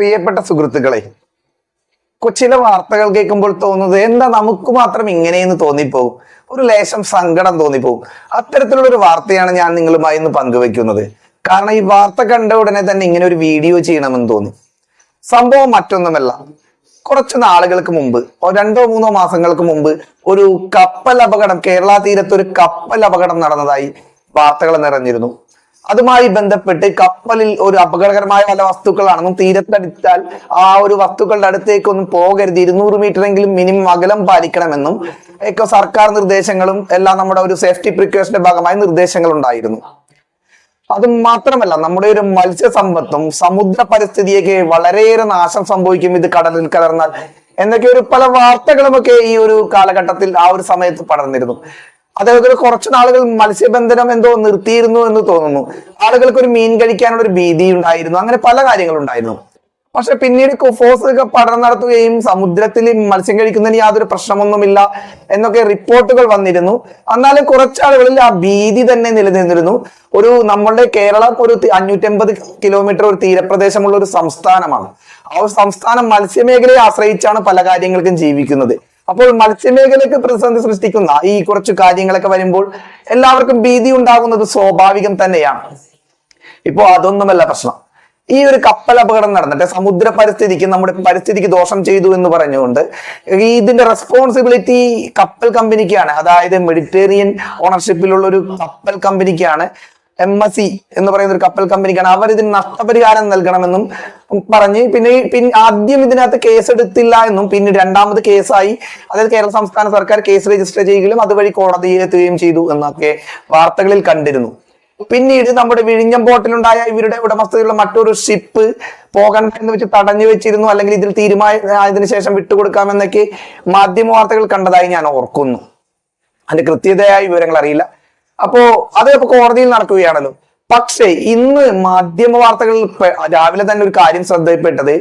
പ്രിയപ്പെട്ട സുഹൃത്തുക്കളെ ചില വാർത്തകൾ കേൾക്കുമ്പോൾ തോന്നുന്നത് എന്താ നമുക്ക് മാത്രം ഇങ്ങനെയെന്ന് തോന്നിപ്പോകും ഒരു ലേശം സങ്കടം തോന്നിപ്പോകും അത്തരത്തിലുള്ള ഒരു വാർത്തയാണ് ഞാൻ നിങ്ങളുമായി ഇന്ന് പങ്കുവെക്കുന്നത് കാരണം ഈ വാർത്ത കണ്ട ഉടനെ തന്നെ ഇങ്ങനെ ഒരു വീഡിയോ ചെയ്യണമെന്ന് തോന്നി. സംഭവം മറ്റൊന്നുമല്ല. കുറച്ച് നാളുകൾക്ക് മുമ്പ് രണ്ടോ മൂന്നോ മാസങ്ങൾക്ക് മുമ്പ് ഒരു കപ്പൽ അപകടം കേരള തീരത്ത് ഒരു കപ്പൽ അപകടം നടന്നതായി വാർത്തകൾ നിറഞ്ഞിരുന്നു. അതുമായി ബന്ധപ്പെട്ട് കപ്പലിൽ ഒരു അപകടകരമായ പല വസ്തുക്കളാണെന്നും തീരത്തടിച്ചാൽ ആ ഒരു വസ്തുക്കളുടെ അടുത്തേക്കൊന്നും പോകരുത്. ഇരുന്നൂറ് മീറ്റർ എങ്കിലും മിനിമം അകലം പാലിക്കണമെന്നും ഒക്കെ സർക്കാർ നിർദ്ദേശങ്ങളും എല്ലാം നമ്മുടെ ഒരു സേഫ്റ്റി പ്രിക്കോഷന്റെ ഭാഗമായി നിർദ്ദേശങ്ങൾ ഉണ്ടായിരുന്നു അത് മാത്രമല്ല നമ്മുടെ ഒരു മത്സ്യസമ്പത്തും സമുദ്ര പരിസ്ഥിതിയൊക്കെ വളരെയേറെ നാശം സംഭവിക്കും ഇത് കടലിൽ കലർന്നാൽ. എന്നൊക്കെ ഒരു പല വാർത്തകളുമൊക്കെ ഈ ഒരു കാലഘട്ടത്തിൽ ആ ഒരു സമയത്ത് പടർന്നിരുന്നു. അതേപോലെ കുറച്ച് നാളുകൾ മത്സ്യബന്ധനം എന്തോ നിർത്തിയിരുന്നു എന്ന് തോന്നുന്നു. ആളുകൾക്ക് ഒരു മീൻ കഴിക്കാനുള്ള ഒരു ഭീതി ഉണ്ടായിരുന്നു. അങ്ങനെ പല കാര്യങ്ങളുണ്ടായിരുന്നു പക്ഷെ പിന്നീട് കുഫോസ് ഒക്കെ പഠനം നടത്തുകയും സമുദ്രത്തിൽ മത്സ്യം കഴിക്കുന്നതിന് യാതൊരു പ്രശ്നമൊന്നുമില്ല എന്നൊക്കെ റിപ്പോർട്ടുകൾ വന്നിരുന്നു. എന്നാലും കുറച്ചാളുകളിൽ ആ ഭീതി തന്നെ നിലനിന്നിരുന്നു. ഒരു നമ്മളുടെ കേരളം ഒരു അഞ്ഞൂറ്റമ്പത് കിലോമീറ്റർ ഒരു തീരപ്രദേശമുള്ള ഒരു സംസ്ഥാനമാണ്. ആ സംസ്ഥാനം മത്സ്യമേഖലയെ ആശ്രയിച്ചാണ് പല കാര്യങ്ങൾക്കും ജീവിക്കുന്നത്. അപ്പോൾ മത്സ്യമേഖലയ്ക്ക് പ്രതിസന്ധി സൃഷ്ടിക്കുന്ന ഈ കുറച്ച് കാര്യങ്ങളൊക്കെ വരുമ്പോൾ എല്ലാവർക്കും ഭീതി ഉണ്ടാകുന്നത് സ്വാഭാവികം തന്നെയാണ്. ഇപ്പോ അതൊന്നുമല്ല പ്രശ്നം. ഈ ഒരു കപ്പൽ അപകടം നടന്നിട്ട് സമുദ്ര പരിസ്ഥിതിക്ക് നമ്മുടെ പരിസ്ഥിതിക്ക് ദോഷം ചെയ്തു എന്ന് പറഞ്ഞുകൊണ്ട് ഇതിന്റെ റെസ്പോൺസിബിലിറ്റി കപ്പൽ കമ്പനിക്കാണ് അതായത് മെഡിറ്റേറിയൻ ഓണർഷിപ്പിലുള്ള ഒരു കപ്പൽ കമ്പനിക്കാണ് എം എസ് സി എന്ന് പറയുന്ന ഒരു കപ്പൽ കമ്പനിക്കാണ്. അവർ ഇതിന് നഷ്ടപരിഹാരം നൽകണമെന്നും പറഞ്ഞ് പിന്നെ പിന്നെ ആദ്യം ഇതിനകത്ത് കേസ് എടുത്തില്ല എന്നും പിന്നീട് രണ്ടാമത് കേസായി അതായത് കേരള സംസ്ഥാന സർക്കാർ കേസ് രജിസ്റ്റർ ചെയ്യുകയും അതുവഴി കോടതിയിൽ എത്തുകയും ചെയ്തു എന്നൊക്കെ വാർത്തകളിൽ കണ്ടിരുന്നു. പിന്നീട് നമ്മുടെ വിഴിഞ്ഞം ബോട്ടിലുണ്ടായ ഇവരുടെ ഉടമസ്ഥതയിലുള്ള മറ്റൊരു ഷിപ്പ് പോകണ്ട എന്ന് വെച്ച് തടഞ്ഞു വെച്ചിരുന്നു. അല്ലെങ്കിൽ ഇതിൽ തീരുമാനമായതിനു ശേഷം വിട്ടുകൊടുക്കാമെന്നൊക്കെ മാധ്യമ വാർത്തകൾ കണ്ടതായി ഞാൻ ഓർക്കുന്നു. അതിന്റെ കൃത്യതയായ വിവരങ്ങൾ അറിയില്ല. അപ്പോ അത് ഇപ്പൊ കോടതിയിൽ നടക്കുകയാണല്ലോ. പക്ഷേ ഇന്ന് മാധ്യമ വാർത്തകളിൽ രാവിലെ തന്നെ ഒരു കാര്യം ശ്രദ്ധയിൽപ്പെട്ടത്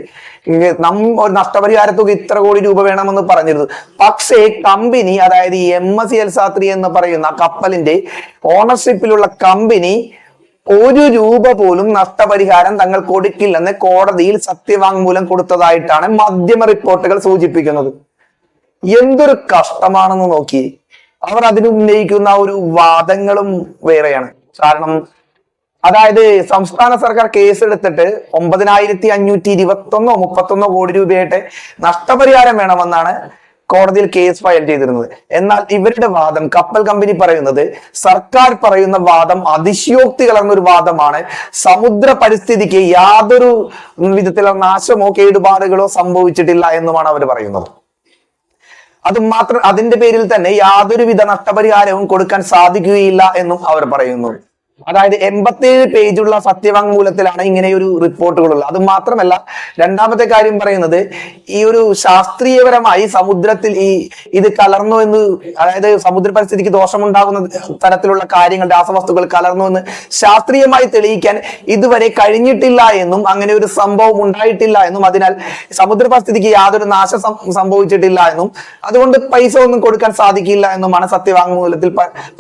നം നഷ്ടപരിഹാര തുക ഇത്ര കോടി രൂപ വേണമെന്ന് പറഞ്ഞിരുന്നു. പക്ഷേ കമ്പനി അതായത് എം എസ് എൽ സാത്രി എന്ന് പറയുന്ന കപ്പലിന്റെ ഓണർഷിപ്പിലുള്ള കമ്പനി ഒരു രൂപ പോലും നഷ്ടപരിഹാരം തങ്ങൾ കൊടുക്കില്ലെന്ന് കോടതിയിൽ സത്യവാങ്മൂലം കൊടുത്തതായിട്ടാണ് മാധ്യമ റിപ്പോർട്ടുകൾ സൂചിപ്പിക്കുന്നത്. എന്തൊരു കഷ്ടമാണെന്ന് നോക്കി അവർ അതിന് ഉന്നയിക്കുന്ന ഒരു വാദങ്ങളും വേറെയാണ്. കാരണം അതായത് സംസ്ഥാന സർക്കാർ കേസെടുത്തിട്ട് ഒമ്പതിനായിരത്തി അഞ്ഞൂറ്റി ഇരുപത്തൊന്നോ മുപ്പത്തൊന്നോ കോടി രൂപയായിട്ട് നഷ്ടപരിഹാരം വേണമെന്നാണ് കോടതിയിൽ കേസ് ഫയൽ ചെയ്തിരുന്നത്. എന്നാൽ ഇവരുടെ വാദം കപ്പൽ കമ്പനി പറയുന്നത് സർക്കാർ പറയുന്ന വാദം അതിശയോക്തി കലർന്ന ഒരു വാദമാണ്. സമുദ്ര പരിസ്ഥിതിക്ക് യാതൊരു വിധത്തിലുള്ള നാശമോ കേടുപാടുകളോ സംഭവിച്ചിട്ടില്ല എന്നുമാണ് അവർ പറയുന്നത്. അത് മാത്രം അതിന്റെ പേരിൽ തന്നെ യാതൊരുവിധ നഷ്ടപരിഹാരവും കൊടുക്കാൻ സാധിക്കുകയില്ല എന്നും അവർ പറയുന്നു. അതായത് എൺപത്തേഴ് പേജുള്ള സത്യവാങ്മൂലത്തിലാണ് ഇങ്ങനെ ഒരു റിപ്പോർട്ടുകളുള്ളത്. അത് മാത്രമല്ല രണ്ടാമത്തെ കാര്യം പറയുന്നത് ഈ ഒരു ശാസ്ത്രീയപരമായി സമുദ്രത്തിൽ ഈ ഇത് കലർന്നു എന്ന് അതായത് സമുദ്ര പരിസ്ഥിതിക്ക് ദോഷമുണ്ടാകുന്ന തരത്തിലുള്ള കാര്യങ്ങൾ രാസവസ്തുക്കൾ കലർന്നു എന്ന് ശാസ്ത്രീയമായി തെളിയിക്കാൻ ഇതുവരെ കഴിഞ്ഞിട്ടില്ല എന്നും അങ്ങനെ ഒരു സംഭവം ഉണ്ടായിട്ടില്ല എന്നും അതിനാൽ സമുദ്ര പരിസ്ഥിതിക്ക് യാതൊരു നാശം സംഭവിച്ചിട്ടില്ല എന്നും അതുകൊണ്ട് പൈസ ഒന്നും കൊടുക്കാൻ സാധിക്കില്ല എന്നുമാണ് സത്യവാങ്മൂലത്തിൽ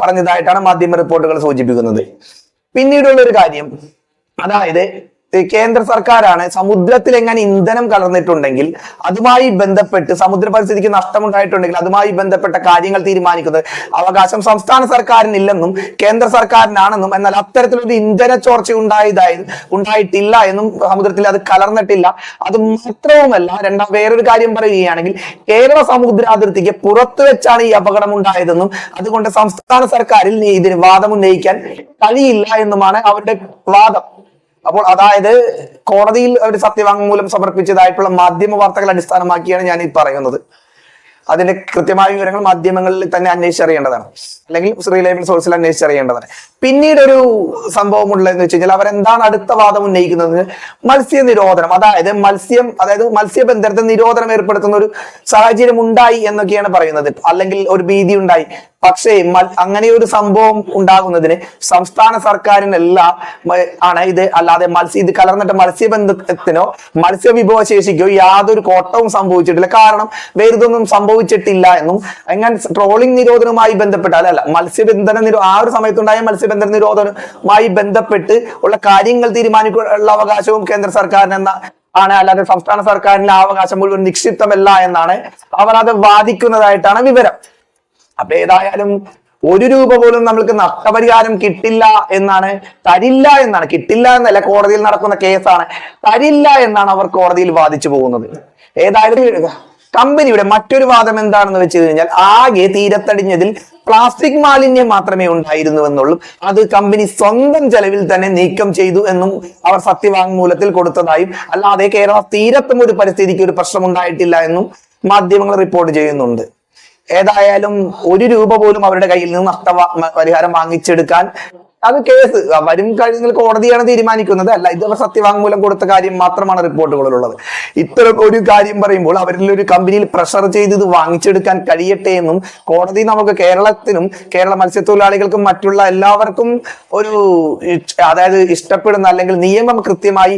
പറഞ്ഞതായിട്ടാണ് മാധ്യമ റിപ്പോർട്ടുകൾ സൂചിപ്പിക്കുന്നത്. പിന്നീടുള്ള ഒരു കാര്യം. അതായത് കേന്ദ്ര സർക്കാരാണ് സമുദ്രത്തിൽ എങ്ങനെ ഇന്ധനം കലർന്നിട്ടുണ്ടെങ്കിൽ അതുമായി ബന്ധപ്പെട്ട് സമുദ്ര പരിസ്ഥിതിക്ക് നഷ്ടമുണ്ടായിട്ടുണ്ടെങ്കിൽ അതുമായി ബന്ധപ്പെട്ട കാര്യങ്ങൾ തീരുമാനിക്കുന്നത് അവകാശം സംസ്ഥാന സർക്കാരിനില്ലെന്നും കേന്ദ്ര സർക്കാരിനാണെന്നും എന്നാൽ അത്തരത്തിലൊരു ഇന്ധന ചോർച്ച ഉണ്ടായതായി ഉണ്ടായിട്ടില്ല എന്നും സമുദ്രത്തിൽ അത് കലർന്നിട്ടില്ല. അത് മാത്രവുമല്ല രണ്ടാം വേറൊരു കാര്യം പറയുകയാണെങ്കിൽ കേരള സമുദ്ര അതിർത്തിക്ക് പുറത്തു വെച്ചാണ് ഈ അപകടം ഉണ്ടായതെന്നും അതുകൊണ്ട് സംസ്ഥാന സർക്കാരിൽ ഇതിന് വാദം ഉന്നയിക്കാൻ കഴിയില്ല എന്നുമാണ് അവരുടെ വാദം. അപ്പോൾ അതായത് കോടതിയിൽ അവർ സത്യവാങ്മൂലം സമർപ്പിച്ചതായിട്ടുള്ള മാധ്യമ വാർത്തകൾ അടിസ്ഥാനമാക്കിയാണ് ഞാൻ ഈ പറയുന്നത്. അതിന്റെ കൃത്യമായ വിവരങ്ങൾ മാധ്യമങ്ങളിൽ തന്നെ അന്വേഷിച്ചറിയേണ്ടതാണ്. അല്ലെങ്കിൽ റിലയബിൾ സോഴ്സിൽ അന്വേഷിച്ചറിയേണ്ടതാണ്. പിന്നീട് ഒരു സംഭവം ഉള്ളതെന്ന് വെച്ച് കഴിഞ്ഞാൽ അവരെന്താണ് അടുത്ത വാദം ഉന്നയിക്കുന്നത്? മത്സ്യ നിരോധനം. അതായത് മത്സ്യം അതായത് മത്സ്യബന്ധനത്തെ നിരോധനം ഏർപ്പെടുത്തുന്ന ഒരു സാഹചര്യം ഉണ്ടായി എന്നൊക്കെയാണ് പറയുന്നത്. അല്ലെങ്കിൽ ഒരു ഭീതി ഉണ്ടായി. പക്ഷേ അങ്ങനെ ഒരു സംഭവം ഉണ്ടാകുന്നതിന് സംസ്ഥാന സർക്കാരിനെല്ലാം ആണ് ഇത് അല്ലാതെ മത്സ്യ ഇത് കലർന്നിട്ട് മത്സ്യബന്ധത്തിനോ മത്സ്യവിഭവശേഷിക്കോ യാതൊരു കോട്ടവും സംഭവിച്ചിട്ടില്ല. കാരണം വേറിതൊന്നും സംഭവിച്ചിട്ടില്ല എന്നും. അങ്ങനെ ട്രോളിംഗ് നിരോധനവുമായി ബന്ധപ്പെട്ട അല്ല മത്സ്യബന്ധന നിരോ ആ ഒരു സമയത്തുണ്ടായ മത്സ്യബന്ധന നിരോധനവുമായി ബന്ധപ്പെട്ട് ഉള്ള കാര്യങ്ങൾ തീരുമാനിക്കാനുള്ള അവകാശവും കേന്ദ്ര സർക്കാരിന് എന്ന ആണ്. അല്ലാതെ സംസ്ഥാന സർക്കാരിന്റെ അവകാശം മുഴുവൻ നിക്ഷിപ്തമല്ല എന്നാണ് അവർ അത് വാദിക്കുന്നതായിട്ടാണ് വിവരം. അപ്പൊ ഏതായാലും ഒരു രൂപ പോലും നമ്മൾക്ക് നഷ്ടപരിഹാരം കിട്ടില്ല എന്നാണ് തരില്ല എന്നാണ്. കിട്ടില്ല എന്നല്ല കോടതിയിൽ നടക്കുന്ന കേസാണ്. തരില്ല എന്നാണ് അവർ കോടതിയിൽ വാദിച്ചു പോകുന്നത്. ഏതായാലും കമ്പനിയുടെ മറ്റൊരു വാദം എന്താണെന്ന് വെച്ച് കഴിഞ്ഞാൽ ആകെ തീരത്തടിഞ്ഞതിൽ പ്ലാസ്റ്റിക് മാലിന്യം മാത്രമേ ഉണ്ടായിരുന്നു ഉണ്ടായിരുന്നുവെന്നുള്ളൂ അത് കമ്പനി സ്വന്തം ചെലവിൽ തന്നെ നീക്കം ചെയ്തു എന്നും അവർ സത്യവാങ്മൂലത്തിൽ കൊടുത്തതായും അല്ലാതെ കേരള തീരത്തും ഒരു പരിസ്ഥിതിക്ക് ഒരു പ്രശ്നം ഉണ്ടായിട്ടില്ല എന്നും മാധ്യമങ്ങൾ റിപ്പോർട്ട് ചെയ്യുന്നുണ്ട്. ഏതായാലും ഒരു രൂപ പോലും അവരുടെ കയ്യിൽ നിന്ന് നഷ്ട പരിഹാരം വാങ്ങിച്ചെടുക്കാൻ അത് കേസ്. വരും കാര്യങ്ങൾ കോടതിയാണ് തീരുമാനിക്കുന്നത്. അല്ല ഇത് അവർ സത്യവാങ്മൂലം കൊടുത്ത കാര്യം മാത്രമാണ് റിപ്പോർട്ടുകളിലുള്ളത്. ഇത്തരം ഒരു കാര്യം പറയുമ്പോൾ അവരിൽ ഒരു കമ്പനിയിൽ പ്രഷർ ചെയ്ത് ഇത് വാങ്ങിച്ചെടുക്കാൻ കഴിയട്ടെ എന്നും കോടതി നമുക്ക് കേരളത്തിനും കേരള മത്സ്യത്തൊഴിലാളികൾക്കും മറ്റുള്ള എല്ലാവർക്കും ഒരു അതായത് ഇഷ്ടപ്പെടുന്ന അല്ലെങ്കിൽ നിയമം കൃത്യമായി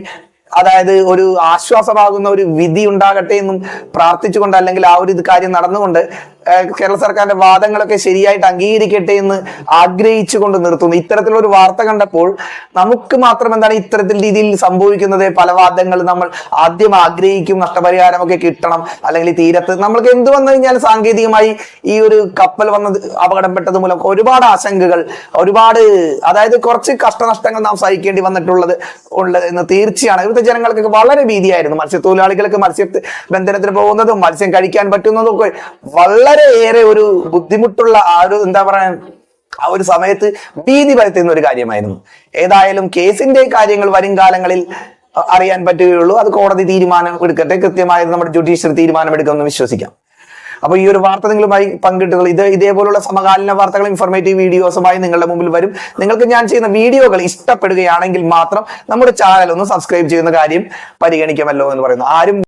അതായത് ഒരു ആശ്വാസമാകുന്ന ഒരു വിധി ഉണ്ടാകട്ടെ എന്നും പ്രാർത്ഥിച്ചുകൊണ്ട് അല്ലെങ്കിൽ ആ ഒരു ഇത് കാര്യം നടന്നുകൊണ്ട് കേരള സർക്കാരിന്റെ വാദങ്ങളൊക്കെ ശരിയായിട്ട് അംഗീകരിക്കട്ടെ എന്ന് ആഗ്രഹിച്ചുകൊണ്ട് നിർത്തുന്നു. ഇത്തരത്തിലുള്ള ഒരു വാർത്ത കണ്ടപ്പോൾ നമുക്ക് മാത്രം എന്താണ് ഇത്തരത്തിൽ രീതിയിൽ സംഭവിക്കുന്നത്? പല വാദങ്ങൾ നമ്മൾ ആദ്യം ആഗ്രഹിക്കും നഷ്ടപരിഹാരമൊക്കെ കിട്ടണം അല്ലെങ്കിൽ തീരത്ത് നമ്മൾക്ക് എന്ത് വന്നു കഴിഞ്ഞാൽ സാങ്കേതികമായി ഈ ഒരു കപ്പൽ വന്നത് അപകടപ്പെട്ടത് മൂലം ഒരുപാട് ആശങ്കകൾ ഒരുപാട് അതായത് കുറച്ച് കഷ്ടനഷ്ടങ്ങൾ നാം സഹിക്കേണ്ടി വന്നിട്ടുള്ളത് ഉള്ളത് എന്ന് തീർച്ചയാണ്. ജനങ്ങൾക്കൊക്കെ വളരെ ഭീതിയായിരുന്നു. മത്സ്യത്തൊഴിലാളികൾക്ക് മത്സ്യ ബന്ധനത്തിന് പോകുന്നതും മത്സ്യം കഴിക്കാൻ പറ്റുന്നതും ഒക്കെ ഏറെ ഒരു ബുദ്ധിമുട്ടുള്ള ആ ഒരു എന്താ പറയാ ആ ഒരു സമയത്ത് ഭീതി പരത്തുന്ന ഒരു കാര്യമായിരുന്നു. ഏതായാലും കേസിന്റെ കാര്യങ്ങൾ വരും കാലങ്ങളിൽ അറിയാൻ പറ്റുകയുള്ളൂ. അത് കോടതി തീരുമാനം എടുക്കട്ടെ. കൃത്യമായി നമ്മുടെ ജുഡീഷ്യൽ തീരുമാനം എടുക്കുമെന്ന് വിശ്വസിക്കാം. അപ്പൊ ഈ ഒരു വാർത്ത നിങ്ങളുമായി പങ്കിട്ടുകൾ ഇത് ഇതേപോലുള്ള സമകാലീന വാർത്തകൾ ഇൻഫോർമേറ്റീവ് വീഡിയോസുമായി നിങ്ങളുടെ മുമ്പിൽ വരും. നിങ്ങൾക്ക് ഞാൻ ചെയ്യുന്ന വീഡിയോകൾ ഇഷ്ടപ്പെടുകയാണെങ്കിൽ മാത്രം നമ്മുടെ ചാനൽ ഒന്ന് സബ്സ്ക്രൈബ് ചെയ്യുന്ന കാര്യം പരിഗണിക്കാമല്ലോ എന്ന് പറയുന്നു. ആരും